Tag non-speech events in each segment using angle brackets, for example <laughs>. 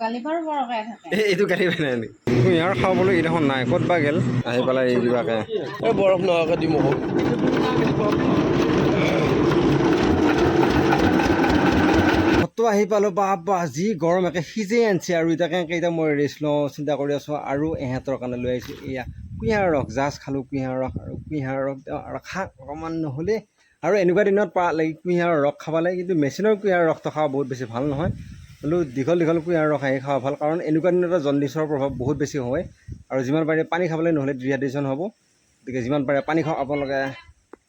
গালি এইটো গাড়ী পেলাই নেকি? কুঁহিয়াৰ খাবলৈ এইডোখৰ নাই ক'ত বা গেল? আহি পেলাই এই কিবাকে এই বৰফ নোহোৱাকৈ দিম আকৌ ফটো আহি পালোঁ বা বা যি গৰম একে সিজে আনিছে আৰু এতিয়া কেনেকৈ এতিয়া মই ৰেষ্ট লওঁ চিন্তা কৰি আছোঁ আৰু এহেঁতৰ কাৰণে লৈ আহিছোঁ। এয়া কুঁহিয়াৰ ৰস জাষ্ট খালোঁ কুঁহিয়াৰ ৰস আৰু কুঁহিয়াৰ ৰস আৰু খা অকণমান নহ'লে। আৰু এনেকুৱা দিনত পাৰা লাগি কুঁহিয়াৰৰ ৰস খাব লাগে কিন্তু মেচিনৰ কুঁহিয়াৰ ৰসটো খাব বহুত বেছি ভাল নহয়। হ'লেও দীঘল দীঘল কুঁহিয়াৰ ৰস আহি খাব ভাল কাৰণ এনেকুৱা দিনত জণ্ডিছৰ প্ৰভাৱ বহুত বেছি হয়। আৰু যিমান পাৰে পানী খাবলৈ নহ'লে ডিহাইড্ৰেশ্যন হ'ব। গতিকে যিমান পাৰে পানী খাওঁ আপোনালোকে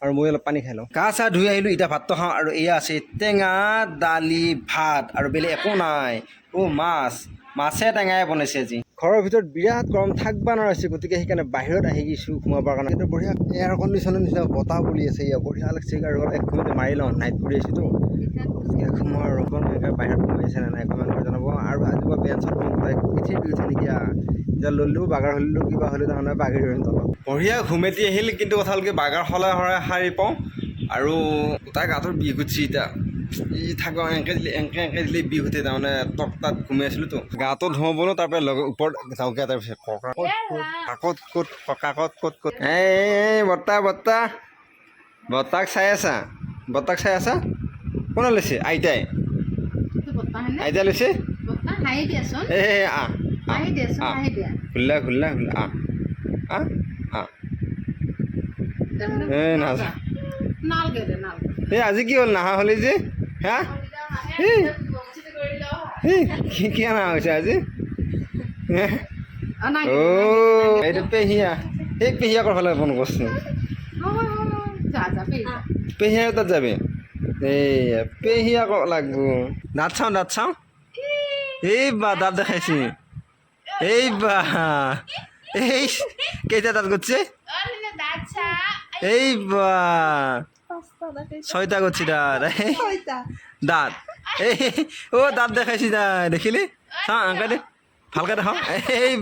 আৰু মই অলপ পানী খাই লওঁ। গা চা ধুই আহিলোঁ এতিয়া ভাতটো খাওঁ আৰু এয়া আছে টেঙা দালি ভাত। আৰু বেলেগ একো নাই। অ' মাছ মাছে টেঙাই বনাইছে আজি। ঘৰৰ ভিতৰত বিৰাট গৰম থাকিব নোৱাৰিছে গতিকে সেইকাৰণে বাহিৰত আহি গৈছোঁ সোমাবৰ কাৰণে সেইটো বঢ়িয়া এয়াৰ কণ্ডিশ্যনৰ নিচিনা বতাহ বলি আছে ইয়াত বঢ়িয়া লাগছে আৰু এক ঘুমতে মাৰি লওঁ নাইট কৰি আছোঁতো আৰু আপোনালোকে বাহিৰত সোমাইছে নে নাই কমেণ্ট কৰি জনাব। আৰু আজি মই বেঞ্চত সোমাই পিঠি দিছে নেকি। এতিয়া ল'লেও বাগাৰ হ'লেও কিবা হ'লেও তাৰমানে বাগৰি ধৰিম তলত বঢ়িয়া ঘুমেটি আহিল কিন্তু কথা হ'ল কি বাগাৰ সলাই সলাই সাৰি পাওঁ আৰু তাৰ গাটোৰ বিষ উঠিছে এতিয়া। ই থাক এনেকৈ দিলে এনেকৈ এনেকৈ দিলে বিষ উঠে তাৰমানে টক তাত ঘুমি আছিলোঁতো গাটো ধুৱাবলৈ তাৰপৰা লগে ওপৰত যাওঁগৈ তাৰপিছত ককা ক'ত ক'ত কাকত ক'ত ককাকত ক'ত ক'ত। এই বৰ্তা বৰ্তা বৰ্তাক চাই আছা? বৰ্তাক চাই আছা? কোনে লৈছে? আইতাই। আইতাই লৈছে? এই আহ খুল্লা খুল্লা খুল্লা আহ আহ আহ। এই নালগে। এই আজি কি হ'ল? নাহা হ'লি যে? হা। এই এই, কি কি অনা হৈছে আজি? হে? অ নাই। অ' এইটো পেহীয়া। এই পেহীয়াকৰ ফালে ফোন কৰিছোঁ যা যা পেৰি তাত যাবি? এই পেহীয়াক লাগব। দাঁত চাওঁ দাঁত চাওঁ। এই বা দাঁত দেখাইছে। এই বা এই কেইটা দাঁত করছে এই বা ছয়টা করছি দাঁত। দাঁত ও দাঁত দেখাইছি দা দেখিলি? চাওঁ আংকা দে। ভালকে দেখাওঁ। এই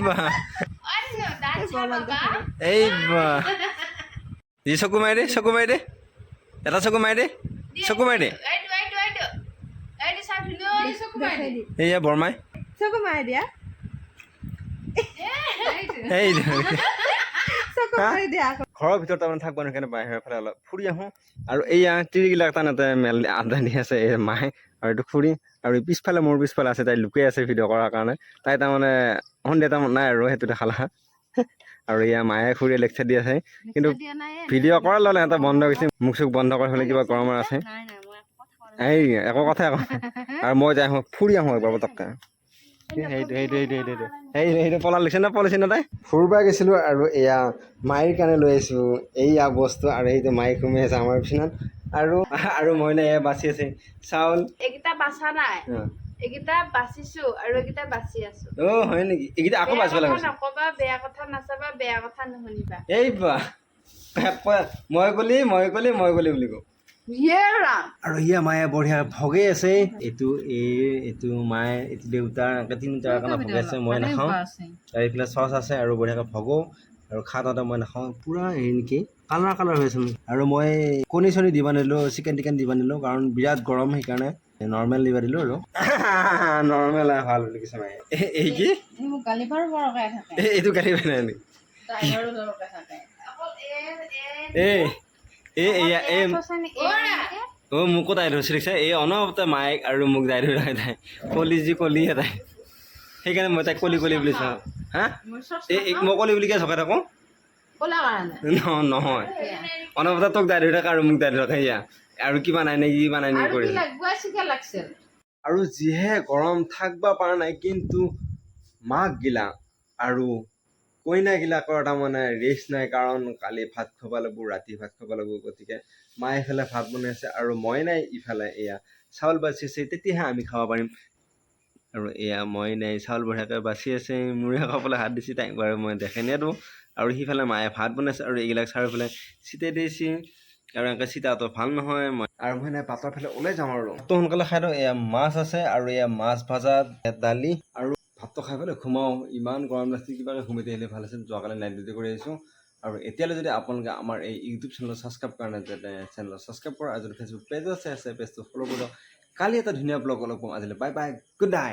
এই বা। চকু মাৰি দে চকু মাৰি দে। এটা চকু মাৰি দে। চকু মাৰি দে। এইয়া বৰমাই চকু মাৰি দিয়া এই ঘৰৰ ভিতৰত তাৰমানে থাকিব সেইকাৰণে বাহিৰৰ ফালে অলপ ফুৰি আহোঁ। আৰু এইয়া তিৰিগিলাক মেল আদা দি আছে এই মায়ে আৰু এইটো খুৰী। আৰু পিছফালে মোৰ পিছফালে আছে তাই লুকাই আছে ভিডিঅ' কৰাৰ কাৰণে। তাই তাৰমানে সন্ধিয়া তাৰমানে নাই আৰু সেইটো দেখালা <laughs> আৰু এয়া মায়ে খুৰীয়ে লেকচাৰ দি আছে। কিন্তু ভিডিঅ' কৰা ল'লে সিহঁতে বন্ধ কৰিছে মুখ চুখ বন্ধ কৰি হ'লে কিবা গৰমৰ আছে। এই একো কথাই আকৌ আৰু মই যাই আহোঁ ফুৰি আহোঁ একবাৰ পটককৈ সেইটো সেইটো সেইটো সেইটো সেইটো সেই সেইটো পলা লিখছে না পলিছে না তাই? ফুৰিব গৈছিলোঁ আৰু এয়া মাইৰ কাৰণে লৈ আহিছোঁ এইয়া বস্তু আৰু সেইটো মাইক সোমাই আছে আমাৰ বিচনাত আৰু আৰু মইনা এয়া বাচি আছে। চাউল। এইকেইটা বাচা নাই। এইকেইটা বাচিছো আৰু এইকেইটা বাচি আছো। অ' হয় নেকি? এইকেইটা আকৌ বাচিব কথা লাগে নকবা বেয়া কথা নাচাবা বেয়া কথা নুশুনিবা। এই বা মই গ'লি মই গ'লি মই গ'লি বুলি কওঁ। আৰু ইয়া মায়ে বঢ়িয়া ভগে আছে। এইটো এই এইটো মায়ে এইটো দেউতাৰ এনেকৈ তিনিটাৰ কাৰণে ভগে আছে মই নাখাওঁ। আৰু এইফালে চচ আছে আৰু বঢ়িয়াকৈ ভগো। আৰু খাওঁতে মই নাখাওঁ পূৰা হেৰি নেকি কালাৰ কালাৰ হৈ আছে আৰু মই কণী চণী দিব নিদিলোঁ চিকেন টিকেন দিব নিদিলোঁ কাৰণ বিৰাট গৰম সেইকাৰণে নৰ্মেল দিব দিলোঁ আৰু। <laughs> নৰ্মেল ভালো বুলি কৈছে মায়ে। এই- কি? সি গালি পাৰো এইটো নেকি? এই সঁচানে অ' মোকো তাই ধৰিছে দেখিছে? এই অনবৰতে মায়েক আৰু মোক দাই ধৰি থাকে তাই। কলি যি কলিহে তাই। সেইকাৰণে মই তাইক কলি কলি বুলি চাওঁ। হা? এই মই কলি বুলি কিয় চকাই থাকোঁ? ক'লা নহয় অনবৰতে তোক দাই ধৰি থাকে আৰু মোক দাই ধৰি থাকে সেয়া আৰু কিবা নাই নে কিবা নাই নে কৰি কি লাগব চিকা লাগছিল। আৰু যিহে গৰম থাকবা পৰা নাই কিন্তু মাক গিলা আৰু কইনাগিলাকৰ তাৰমানে ৰেষ্ট নাই কাৰণ কালি ভাত খাব লাগিব ৰাতি ভাত খাব লাগিব গতিকে মায়ে এইফালে ভাত বনাই আছে আৰু মই নাই ইফালে এয়া চাউল বাচি আছে, তেতিয়াহে আমি খাব পাৰিম। আৰু এয়া মই নাই, চাউল বঢ়িয়াকৈ বাচি আছে, মোৰে খাবলৈ হাত দিছে তাইক বাৰু মই দেখাই নিদিওঁ আৰু সিফালে মায়ে ভাত বনাইছে আৰু এইবিলাক চাৰিওফালে চিটাই দিছে। আৰু এনেকৈ চিটাটো ভালো নহয়, মই আৰু মই নাই পাতৰ ফালে ওলাই যাওঁ আৰু। ভাতটো সোনকালে খাই দিওঁ এয়া মাছ আছে আৰু এয়া মাছ ভাজা দালি আৰু ভাতটো খাই পেলাই ঘুমাওঁ। ইমান গৰম লাগিছে কিবাকৈ ঘুমাই আহিলে ভালো আছিল যোৱাকালি নাইট ডিউটি কৰি আহিছোঁ। আৰু এতিয়ালৈ যদি আপোনালোকে আমাৰ এই ইউটিউব চেনেলত ছাবস্ক্ৰাইব কৰা নাই, তেন্তে চেনেলত ছাবস্ক্ৰাইব কৰা আৰু যদি ফেচবুক পেজো আছে আছে পেজটো ফ'ল' কৰি কালি এটা ধুনীয়া ব্লগ অলপ পাম আজিলৈ বাই বাই গুড নাইট